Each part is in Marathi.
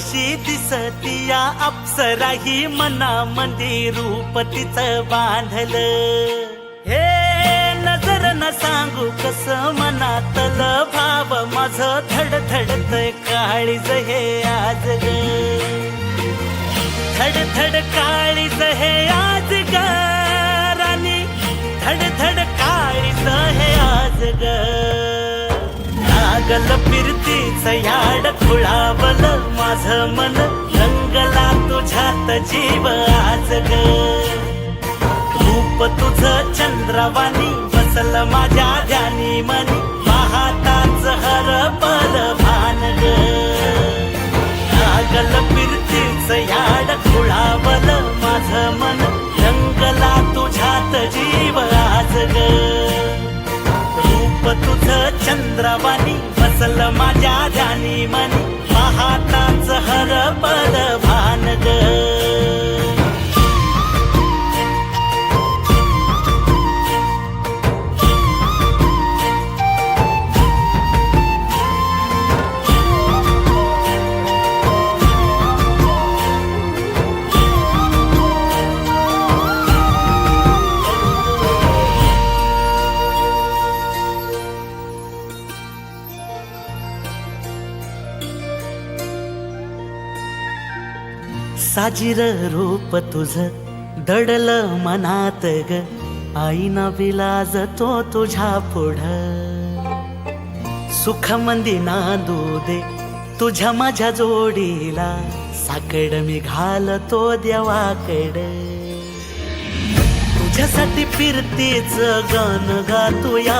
कशी दिसती या अप्सरा ही मनामध्ये रूप तिचं बांधल. हे नजर न सांगू कस मनातल भाव माझ धडधडत काळीज हे आज ग धडधड काळीज हे आज ग राणी. धडधड काळीज हे आज ग रंगल फिरतीच याड खुळावल माझ मन. रंगला तुझ्यात जीव आज ग. रूप तुझ चंद्रवाणी बसल माझ्या ध्यानी मनी. पाहताच हर पल भान ग. लागल फिरतीच याड खुळावल माझ मन. रंगला तुझ्यात जीव आज ग. रूप तुझ चंद्रवाणी बसल माझ्या जानी मनी साजिर रूप तुझ दडल मनात ग. आईना विलाज तो तुझ्या पुढ. सुख मंदी नांदू दे तुझ्या माझ्या जोडीला साकड मी घालतो देवाकड. तुझ्यासाठी फिरतेच गाण गातोया.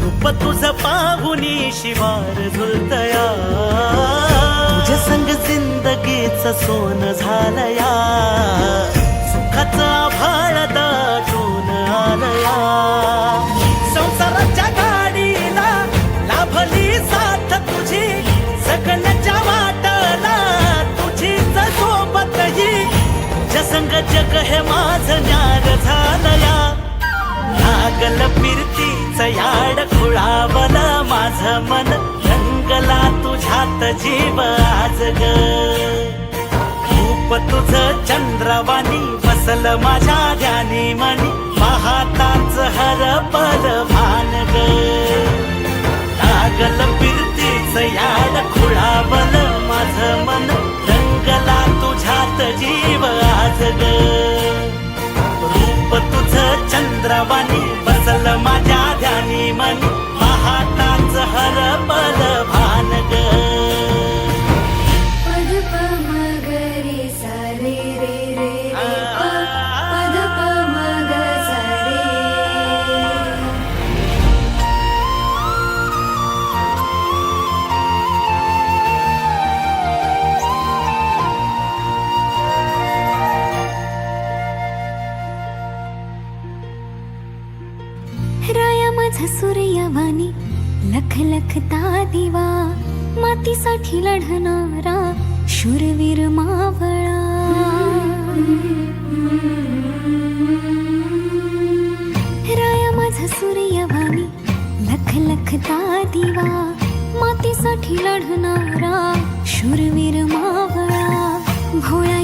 रूप तुझ पाहुनी शिवार झुलतया. जिंदगीच सोन झालया. सुखाचा भाळ दाटून आलया. संसाराच्या गाडीला लाभली साथ तुझी जगण्याच्या वाटला तुझीच सोबतही. तुझ्या संग जग हे माझ झालं झालया. लागल फिरतीच याड खुळावल माझ मन रंगला शांत जीव आज ग. रूप तुझ चंद्रवाणी बसल माझ्या ध्यानी मनी पाहताच हर पर भान ग. लागल फिरतीच याड खुळावल माझ मन रंगला तुझ्यात जीव आज ग. रूप तुझ चंद्रवाणी बसल माझ्या ध्यानी मनी पाहताच हरपल भानग. सूर्यवानी लख लखता दिवा मातीसाठी लढणारा शूरवीर मावळा. राया माझा सूर्यवानी लख लखता दिवा मातीसाठी लढणारा शूरवीर मावळा. भोळा